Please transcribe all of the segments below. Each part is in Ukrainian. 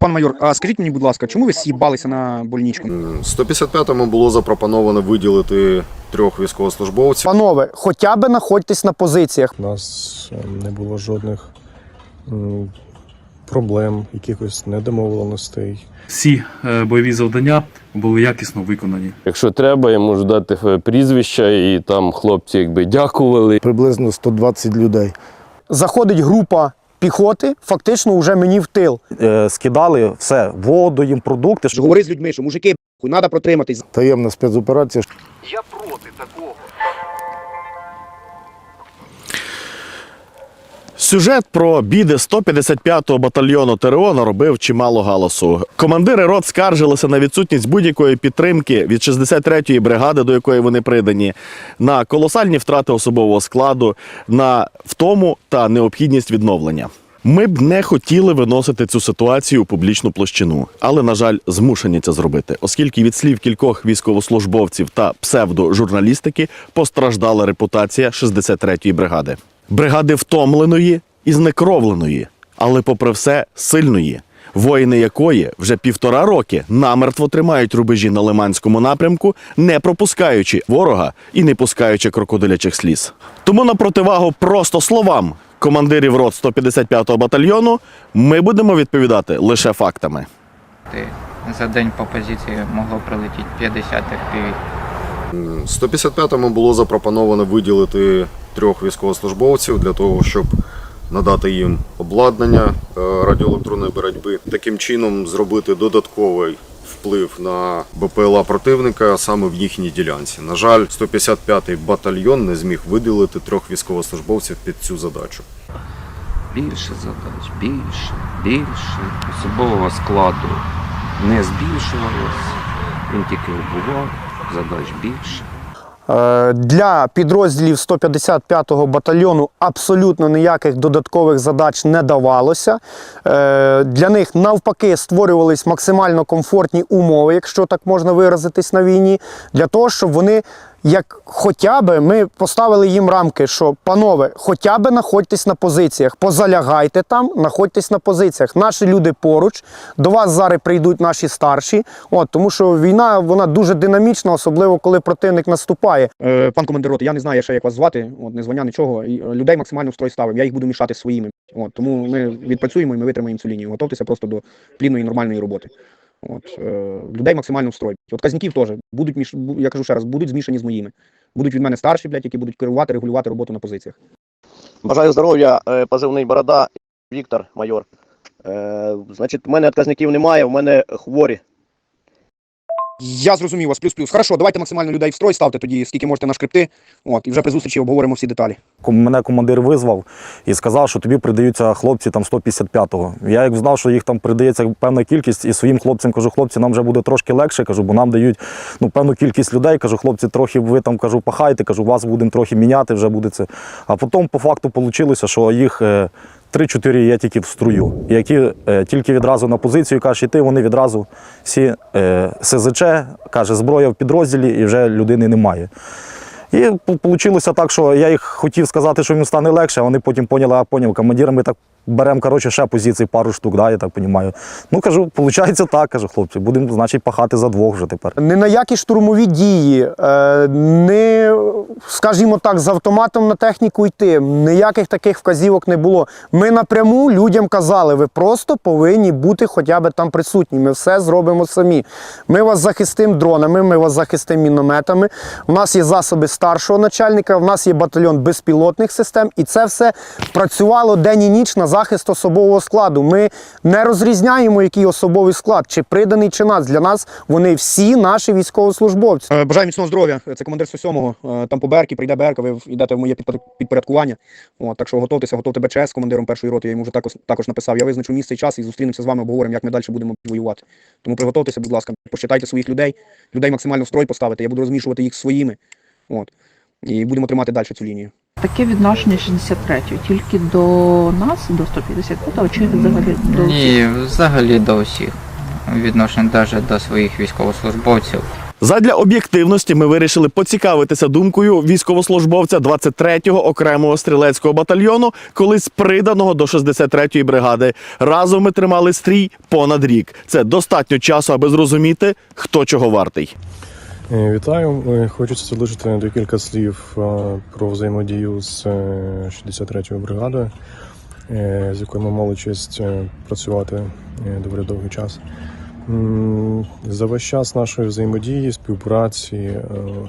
Пан майор, а скажіть мені, будь ласка, чому ви с'їбалися на больничку? 155-му було запропоновано виділити трьох військовослужбовців. Панове, хоча б знаходьтесь на позиціях. У нас е, не було жодних м, проблем, якихось недомовленостей. Всі е, бойові завдання були якісно виконані. Якщо треба, я можу дати е, прізвища, і там хлопці якби дякували. приблизно 120 людей. Заходить група піхоти, фактично вже мені в тил. Е, скидали все, воду їм, продукти. Говори з людьми, що мужики, треба протриматись. Таємна спецоперація. Сюжет про біди 155-го батальйону ТРО наробив чимало галасу. Командири рот скаржилися на відсутність будь-якої підтримки від 63-ї бригади, до якої вони придані, на колосальні втрати особового складу, на втому та необхідність відновлення. Ми б не хотіли виносити цю ситуацію у публічну площину, але на жаль, змушені це зробити, оскільки від слів кількох військовослужбовців та псевдожурналістики постраждала репутація 63-ї бригади. Бригади втомленої і знекровленої, але, попри все, сильної. Воїни якої вже півтора роки намертво тримають рубежі на Лиманському напрямку, не пропускаючи ворога і не пускаючи крокодилячих сліз. Тому на противагу просто словам командирів рот 155-го батальйону ми будемо відповідати лише фактами. За день по позиції могло прилетіти 50 FPV. М, 155-му було запропоновано виділити трьох військовослужбовців для того, щоб надати їм обладнання е, радіоелектронної боротьби, таким чином зробити додатковий вплив на БПЛА противника саме в їхній ділянці. На жаль, 155-й батальйон не зміг виділити трьох військовослужбовців під цю задачу. більше задач, більше, більше. Особового складу не збільшувалось, він тільки убував, задач більше. Е, Для підрозділів 155-го батальйону абсолютно ніяких додаткових задач не давалося. Е, Для них навпаки створювались максимально комфортні умови, якщо так можна виразитись на війні, для того, щоб вони. Як хоча б ми поставили їм рамки, що панове, хоча б знаходьтесь на позиціях, позалягайте там, знаходьтесь на позиціях. Наші люди поруч, до вас зараз прийдуть наші старші. От тому, що війна вона дуже динамічна, особливо коли противник наступає. Е, пан командир я не знаю ще як вас звати, от не звання нічого. Е, людей максимально в строй ставимо. Я їх буду мішати своїми. От тому ми відпрацюємо і ми витримаємо цю лінію. Готовтеся просто до плідної нормальної роботи. От, е, людей максимально в строй. От казняків теж будуть між, я кажу ще раз, будуть змішані з моїми. Будуть від мене старші, блядь, які будуть керувати, регулювати роботу на позиціях. Бажаю здоров'я, е, позивний борода, Віктор, майор. Е, Значить, в мене отказників немає, у мене хворі. Я зрозумів вас, плюс-плюс. Хорошо, давайте максимально людей в строй ставте тоді, скільки можете на шкрипти. От, і вже при зустрічі обговоримо всі деталі. Мене командир визвав і сказав, що тобі придаються хлопці там 155-го. Я як знав, що їх там придається певна кількість, і своїм хлопцям кажу, хлопці, нам вже буде трошки легше, кажу, бо нам дають ну, певну кількість людей. Кажу, хлопці, трохи ви там кажу, пахайте, кажу, вас будемо трохи міняти, вже буде це. А потім по факту вийшло, що їх. Е, Три-чотири є тільки в струю, які е, тільки відразу на позицію кажуть, йти, вони відразу всі е, СЗЧ, каже, зброя в підрозділі і вже людини немає. І вийшло так, що я їх хотів сказати, що їм стане легше, а вони потім поняли, а поняв, командир, ми так беремо коротше, ще позицій пару штук, да, я так розумію. Ну кажу, виходить так, кажу, хлопці, будемо, значить, пахати за двох вже тепер. Не на які штурмові дії, е, не, скажімо так, з автоматом на техніку йти. Ніяких таких вказівок не було. Ми напряму людям казали, ви просто повинні бути хоча б там присутні. Ми все зробимо самі. Ми вас захистимо дронами, ми вас захистимо мінометами. У нас є засоби старшого начальника, у нас є батальйон безпілотних систем, і це все працювало день і ніч на захист особового складу. Ми не розрізняємо, який особовий склад, чи приданий, чи нас. Для нас вони всі наші військовослужбовці. Е, Бажаю міцного здоров'я. Це командир 107-го. Е, Там по Беркі прийде Берка, ви йдете в моє підпорядкування. От, так що готуйтеся, готуйте БЧС командиром першої роти. Я йому вже також, також написав. Я визначу місце і час і зустрінемося з вами, обговоримо, як ми далі будемо воювати. Тому приготуйтеся, будь ласка, посчитайте своїх людей, людей максимально в строй поставити. Я буду розмішувати їх своїми. От. І будемо тримати далі цю лінію. Таке відношення 63-ї, тільки до нас, до 155-го, чи взагалі до всіх? Ні, взагалі до усіх. Відношення навіть до своїх військовослужбовців. Задля об'єктивності ми вирішили поцікавитися думкою військовослужбовця 23-го окремого стрілецького батальйону, колись приданого до 63-ї бригади. Разом ми тримали стрій понад рік. Це достатньо часу, аби зрозуміти, хто чого вартий. Е, Вітаю. Е, Хочеться залишити декілька слів е, про взаємодію з е, 63-ю бригадою, з якою ми мали честь працювати доволі довгий час. За весь час нашої взаємодії, співпраці,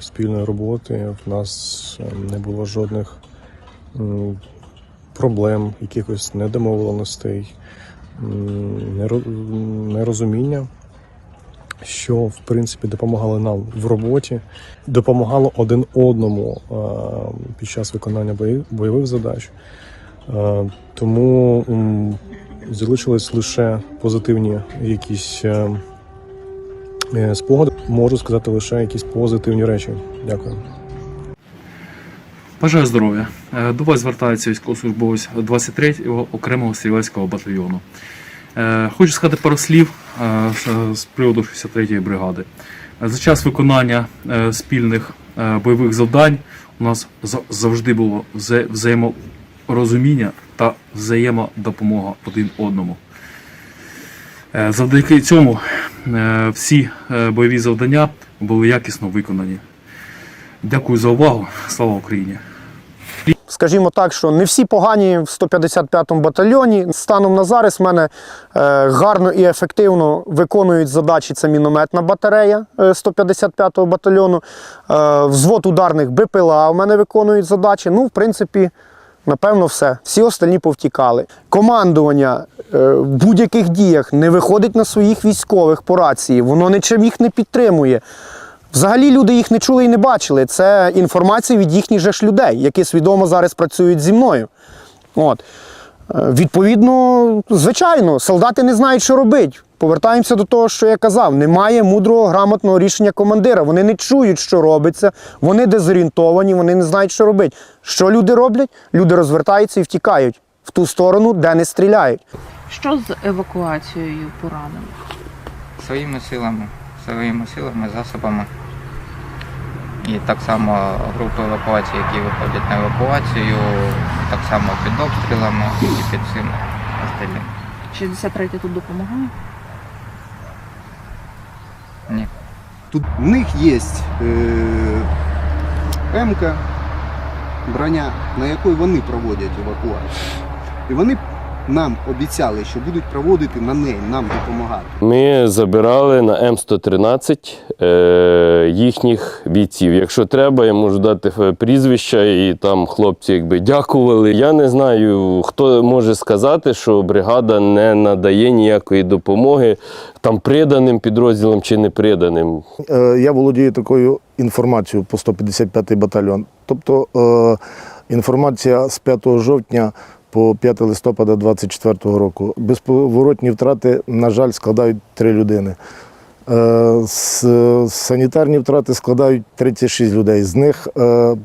спільної роботи в нас не було жодних проблем, якихось недомовленостей, нерозуміння що в принципі допомагало нам в роботі, допомагало один одному е, під час виконання бойових задач. Е, Тому залишились лише позитивні якісь е, спогади. Можу сказати лише якісь позитивні речі. Дякую. Бажаю здоров'я. До вас звертається військовослужбовець 23-го окремого стрілецького батальйону. Хочу сказати пару слів з- з приводу 63-ї бригади. Е, За час виконання е, спільних е, бойових завдань у нас за- завжди було взаєморозуміння та взаємодопомога один одному. Е, Завдяки цьому е, всі е, бойові завдання були якісно виконані. Дякую за увагу. Слава Україні! Скажімо так, що не всі погані в 155-му батальйоні. Станом на зараз в мене е, гарно і ефективно виконують задачі. Це мінометна батарея е, 155-го батальйону. Е, взвод ударних БПЛА в мене виконують задачі. Ну, в принципі, напевно, все. Всі остальні повтікали. Командування е, в будь-яких діях не виходить на своїх військових по рації, воно нічим їх не підтримує. Взагалі люди їх не чули і не бачили. Це інформація від їхніх же ж людей, які свідомо зараз працюють зі мною. От. Е, Відповідно, звичайно, солдати не знають, що робити. Повертаємося до того, що я казав: немає мудрого, грамотного рішення командира. Вони не чують, що робиться, вони дезорієнтовані, вони не знають, що робити. Що люди роблять? Люди розвертаються і втікають в ту сторону, де не стріляють. Що з евакуацією поранених? Своїми силами, своїми силами, засобами. І так само групи евакуації, які виходять на евакуацію, так само під обстрілами і під всім остальним. 63 тут допомагає? Ні. Тут в них є е, МК, броня, на якої вони проводять евакуацію. І вони нам обіцяли, що будуть проводити на неї, нам допомагати. Ми забирали на М113 е, їхніх бійців. Якщо треба, я можу дати прізвища, і там хлопці якби дякували. Я не знаю, хто може сказати, що бригада не надає ніякої допомоги там приданим підрозділам чи не приданим. Е, Я володію такою інформацією по 155-й батальйон. Тобто е, інформація з 5 жовтня по 5 листопада 24 року. Безповоротні втрати, на жаль, складають три людини. Е, Санітарні втрати складають 36 людей. З них е,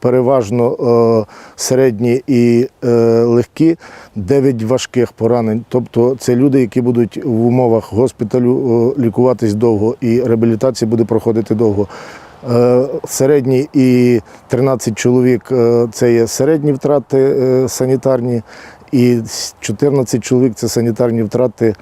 переважно е, середні і легкі, 9 важких поранень. Тобто це люди, які будуть в умовах госпіталю лікуватись довго, і реабілітація буде проходити довго. Е, Середні і 13 чоловік е, це є середні втрати е, санітарні, і 14 чоловік це санітарні втрати,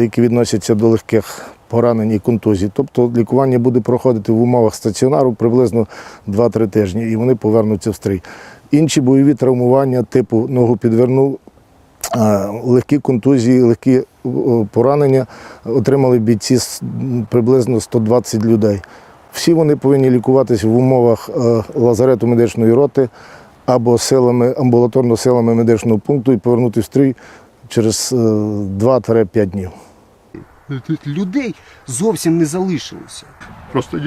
які відносяться до легких поранень і контузій. Тобто лікування буде проходити в умовах стаціонару приблизно 2-3 тижні, і вони повернуться в стрій. Інші бойові травмування, типу ногу підвернув, легкі контузії, легкі поранення отримали бійці приблизно 120 людей. Всі вони повинні лікуватися в умовах е, лазарету медичної роти або силами амбулаторно силами медичного пункту і повернути в стрій через е, 2-5 днів. Людей зовсім не залишилося. Просто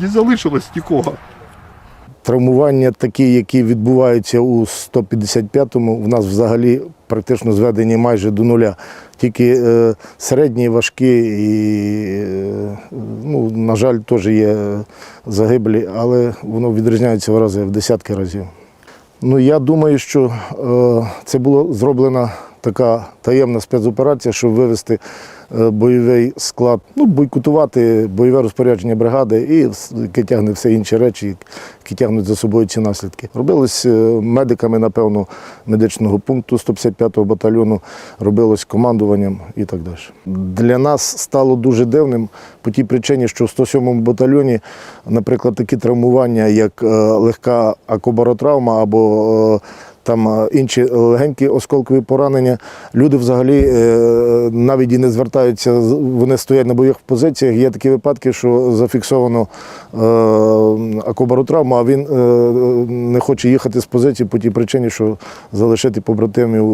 не залишилось нікого. Травмування такі, які відбуваються у 155-му, в нас взагалі практично зведені майже до нуля. Тільки е, середні, важкі і, е, ну, на жаль, теж є загиблі, але воно відрізняється в рази, в десятки разів. Ну, я думаю, що е, це було зроблено така таємна спецоперація, щоб вивести бойовий склад, ну, бойкотувати бойове розпорядження бригади і яке тягне все інші речі, які тягнуть за собою ці наслідки. Робилось е, медиками, напевно, медичного пункту 155-го батальйону, робилось командуванням і так далі. Для нас стало дуже дивним по тій причині, що в 107-му батальйоні, наприклад, такі травмування, як е, легка акобаротравма або е, там інші легенькі осколкові поранення. Люди взагалі е, навіть і не звертаються, вони стоять на бойових позиціях. Є такі випадки, що зафіксовано е, акобаротравму, а він е, не хоче їхати з позиції по тій причині, що залишити побратимів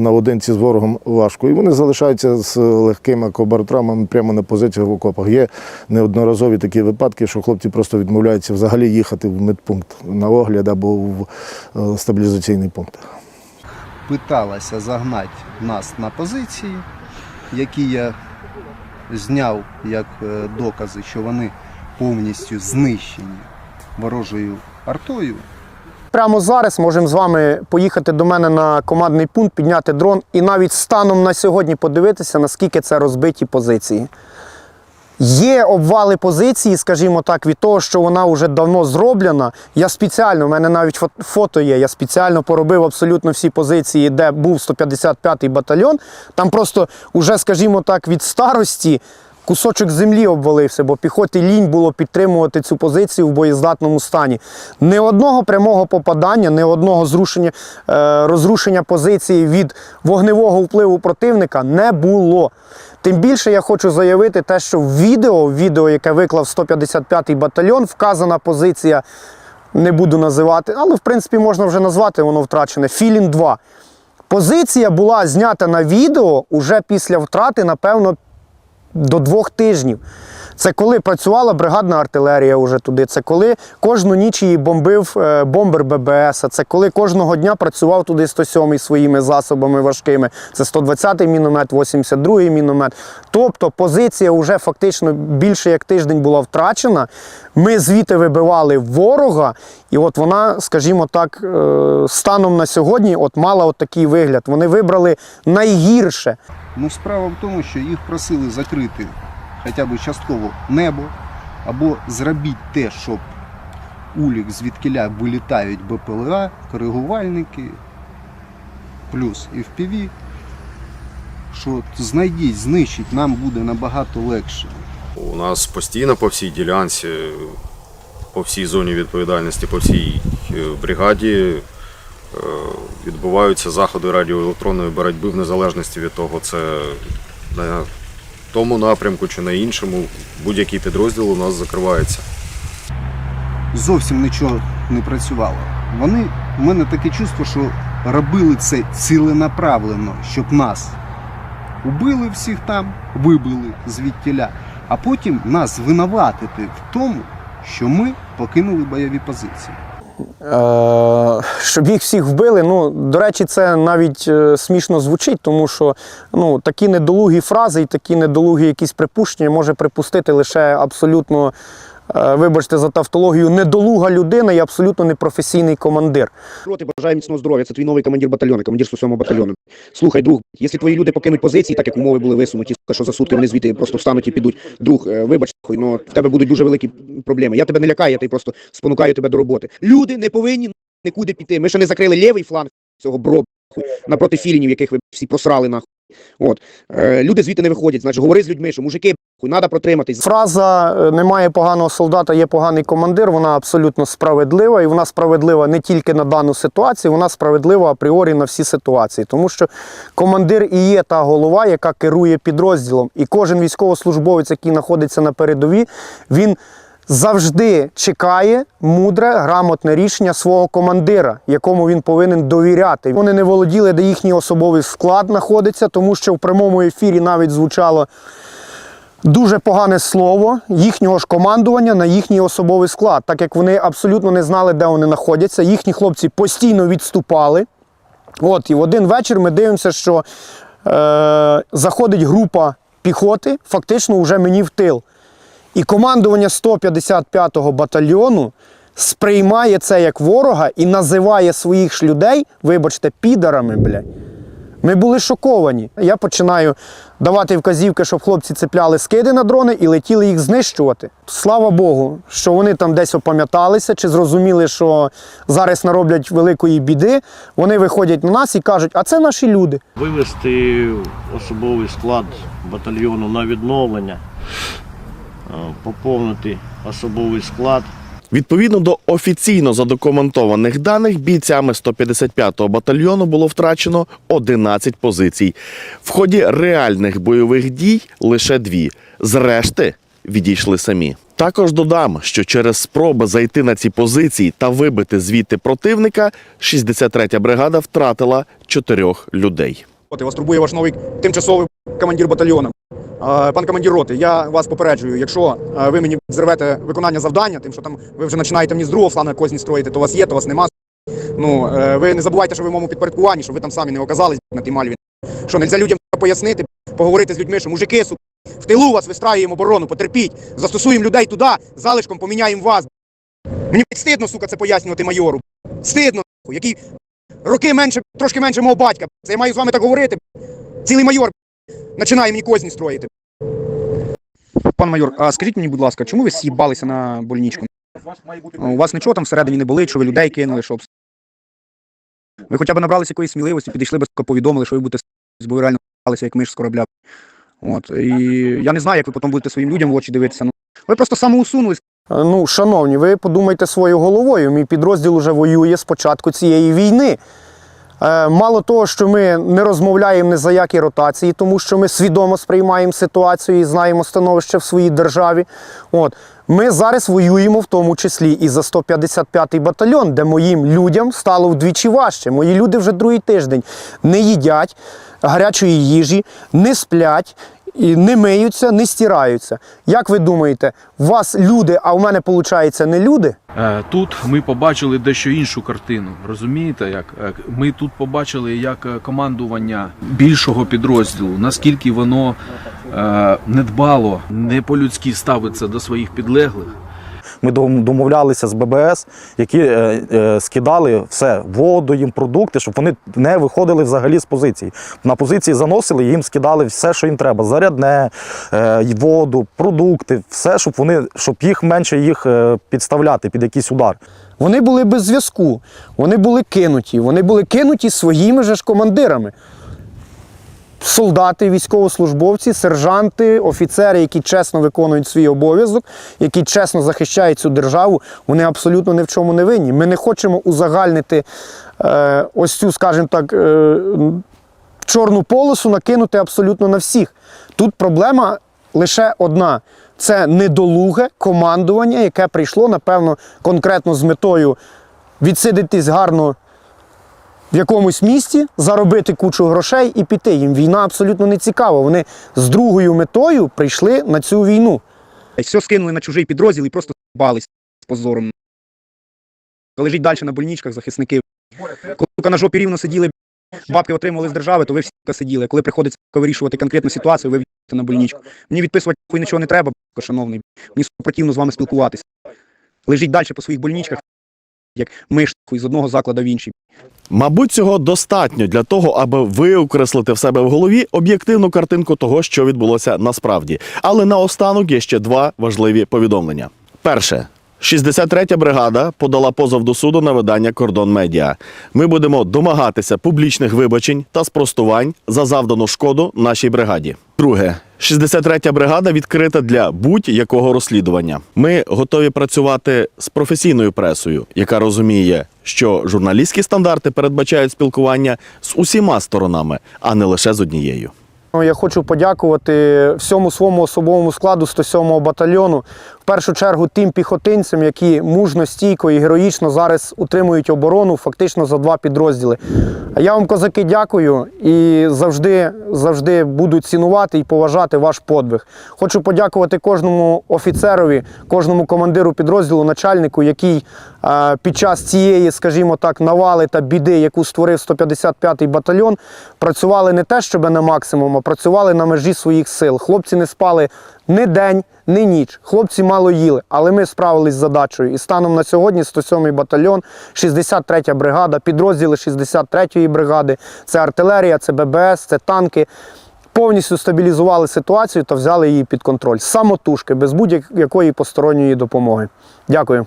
наодинці з ворогом важко. І вони залишаються з легкими акобаротравмами прямо на позиціях в окопах. Є неодноразові такі випадки, що хлопці просто відмовляються взагалі їхати в медпункт на огляд або в стабілізаційний пункт. Питалася загнати нас на позиції, які я зняв як е, докази, що вони повністю знищені ворожою артою. Прямо зараз можемо з вами поїхати до мене на командний пункт, підняти дрон і навіть станом на сьогодні подивитися, наскільки це розбиті позиції. Є обвали позиції, скажімо так, від того, що вона вже давно зроблена. Я спеціально, у мене навіть фо- фото є. Я спеціально поробив абсолютно всі позиції, де був 155-й батальйон. Там просто уже, скажімо так, від старості кусочок землі обвалився, бо піхоті лінь було підтримувати цю позицію в боєздатному стані. Ні одного прямого попадання, ні одного зрушення, е, розрушення позиції від вогневого впливу противника не було. Тим більше я хочу заявити те, що в відео, в відео, яке виклав 155-й батальйон, вказана позиція, не буду називати, але в принципі можна вже назвати, воно втрачене. Філін 2. Позиція була знята на відео уже після втрати, напевно, до двох тижнів. Це коли працювала бригадна артилерія вже туди. Це коли кожну ніч її бомбив е, бомбер ББС. Це коли кожного дня працював туди 107-й своїми засобами важкими. Це 120-й міномет, 82-й міномет. Тобто позиція вже фактично більше як тиждень була втрачена. Ми звідти вибивали ворога, і от вона, скажімо так, е, станом на сьогодні от мала от такий вигляд. Вони вибрали найгірше. Ну, справа в тому, що їх просили закрити хоча б частково небо, або зробіть те, щоб улік звідкиля вилітають БПЛА, коригувальники, плюс FPV, що знайдіть, знищить, нам буде набагато легше. У нас постійно по всій ділянці, по всій зоні відповідальності, по всій е, бригаді відбуваються заходи радіоелектронної боротьби в незалежності від того, це на тому напрямку чи на іншому. Будь-який підрозділ у нас закривається. Зовсім нічого не працювало. Вони, у мене таке чувство, що робили це ціленаправленно, щоб нас убили всіх там, вибили звідтіля, а потім нас звинуватити в тому, що ми покинули бойові позиції. Е, щоб їх всіх вбили. Ну, до речі, це навіть е, смішно звучить, тому що ну, такі недолугі фрази і такі недолугі якісь припущення може припустити лише абсолютно, вибачте за тавтологію, недолуга людина і абсолютно непрофесійний командир. Проти бажаю міцного здоров'я. Це твій новий командир батальйону, командир 107 батальйону. Слухай, друг, якщо твої люди покинуть позиції, так як умови були висунуті, що за сутки вони звідти просто встануть і підуть. Друг, е, вибач, но в тебе будуть дуже великі проблеми. Я тебе не лякаю, я тебе просто спонукаю тебе до роботи. Люди не повинні нікуди піти. Ми ще не закрили лівий фланг цього бро напроти філінів, яких ви всі просрали нахуй. От е, люди звідти не виходять. Значить, говори з людьми, що мужики, треба протриматись. Фраза е, немає поганого солдата, є поганий командир. Вона абсолютно справедлива, і вона справедлива не тільки на дану ситуацію, вона справедлива апріорі на всі ситуації, тому що командир і є та голова, яка керує підрозділом. І кожен військовослужбовець, який знаходиться на передовій, він завжди чекає мудре, грамотне рішення свого командира, якому він повинен довіряти. Вони не володіли, де їхній особовий склад знаходиться, тому що в прямому ефірі навіть звучало дуже погане слово їхнього ж командування на їхній особовий склад, так як вони абсолютно не знали, де вони знаходяться. Їхні хлопці постійно відступали. От, і в один вечір ми дивимося, що е, заходить група піхоти, фактично вже мені в тил. І командування 155-го батальйону сприймає це як ворога і називає своїх ж людей, вибачте, підарами, блядь. Ми були шоковані. Я починаю давати вказівки, щоб хлопці цепляли скиди на дрони і летіли їх знищувати. Слава Богу, що вони там десь опам'яталися чи зрозуміли, що зараз нароблять великої біди. Вони виходять на нас і кажуть, а це наші люди. вивести особовий склад батальйону на відновлення, поповнити особовий склад. Відповідно до офіційно задокументованих даних, бійцями 155-го батальйону було втрачено 11 позицій. В ході реальних бойових дій лише дві. Зрешти відійшли самі. Також додам, що через спроби зайти на ці позиції та вибити звідти противника, 63-я бригада втратила чотирьох людей. От, Вас турбує ваш новий тимчасовий командир батальйону. Пан командир роти, я вас попереджую, якщо ви мені зірвете виконання завдання, тим, що там ви вже починаєте мені з другого флану козні строїти, то у вас є, то у вас нема. Ну, е, ви не забувайте, що ви в моєму підпорядкуванні, що ви там самі не оказались на тій мальві. Що нельзя людям пояснити, поговорити з людьми, що мужики, су, в тилу вас вистраюємо оборону, потерпіть, застосуємо людей туди, залишком поміняємо вас. Мені стидно, сука, це пояснювати майору. Стидно, який роки менше, трошки менше мого батька. Це я маю з вами так говорити. Цілий майор починає мені козні строїти. Пан майор, а скажіть мені, будь ласка, чому ви з'їбалися на больничку? У вас нічого там всередині не болить, що ви людей кинули, щоб. Ви хоча б набралися якоїсь сміливості, підійшли б повідомили, що ви будете бо ви реально як миш з корабля. От. І я не знаю, як ви потім будете своїм людям в очі дивитися. Ну, ви просто самоусунулись. Е, Ну, шановні, ви подумайте своєю головою. Мій підрозділ вже воює з початку цієї війни. Е, Мало того, що ми не розмовляємо ні за які ротації, тому що ми свідомо сприймаємо ситуацію і знаємо становище в своїй державі. От. Ми зараз воюємо в тому числі і за 155-й батальйон, де моїм людям стало вдвічі важче. Мої люди вже другий тиждень не їдять гарячої їжі, не сплять. І не миються, не стираються. Як ви думаєте, у вас люди, а у мене, виходить, не люди? Е, Тут ми побачили дещо іншу картину. Розумієте, як Е, ми тут побачили як е, командування більшого підрозділу, наскільки воно недбало, не по-людськи ставиться до своїх підлеглих. Ми домовлялися з ББС, які е, е, скидали все, воду, їм продукти, щоб вони не виходили взагалі з позицій. На позиції заносили, їм скидали все, що їм треба: зарядне, е, воду, продукти, все, щоб вони, щоб їх менше їх підставляти під якийсь удар. Вони були без зв'язку, вони були кинуті, вони були кинуті своїми ж командирами. Солдати, військовослужбовці, сержанти, офіцери, які чесно виконують свій обов'язок, які чесно захищають цю державу, вони абсолютно ні в чому не винні. Ми не хочемо узагальнити е, ось цю, скажімо так, е, чорну полосу накинути абсолютно на всіх. Тут проблема лише одна: це недолуге командування, яке прийшло, напевно, конкретно з метою відсидитись гарно в якомусь місті, заробити кучу грошей і піти. Їм війна абсолютно не цікава. Вони з другою метою прийшли на цю війну. Все скинули на чужий підрозділ і просто бались з позором. Лежить далі на больничках захисники. Коли на жопі рівно сиділи, бабки отримували з держави, то ви всі сиділи. Коли приходиться вирішувати конкретну ситуацію, ви в'їдете на больничку. Мені відписувати нічого не треба, шановний. Мені сука, противно з вами спілкуватися. Лежіть далі по своїх больничках, як миш хуй, з одного закладу в інший. Мабуть, цього достатньо для того, аби виокреслити в себе в голові об'єктивну картинку того, що відбулося насправді. Але наостанок є ще два важливі повідомлення. Перше. 63-я бригада подала позов до суду на видання Кордон Медіа. Ми будемо домагатися публічних вибачень та спростувань за завдану шкоду нашій бригаді. Друге, 63-я бригада відкрита для будь-якого розслідування. Ми готові працювати з професійною пресою, яка розуміє, що журналістські стандарти передбачають спілкування з усіма сторонами, а не лише з однією. Ну, Я хочу подякувати всьому своєму особовому складу 107-го батальйону. Першу чергу тим піхотинцям, які мужно, стійко і героїчно зараз утримують оборону фактично за два підрозділи. А я вам, козаки, дякую і завжди, завжди буду цінувати і поважати ваш подвиг. Хочу подякувати кожному офіцерові, кожному командиру підрозділу, начальнику, який е, під час цієї, скажімо так, навали та біди, яку створив 155-й батальйон, працювали не те, щоб на максимум, а працювали на межі своїх сил. Хлопці не спали Ні день, ні ніч. Хлопці мало їли, але ми справились з задачею. І станом на сьогодні 107-й батальйон, 63-я бригада, підрозділи 63-ї бригади, це артилерія, це ББС, це танки. Повністю стабілізували ситуацію та взяли її під контроль. Самотужки, без будь-якої посторонньої допомоги. Дякую.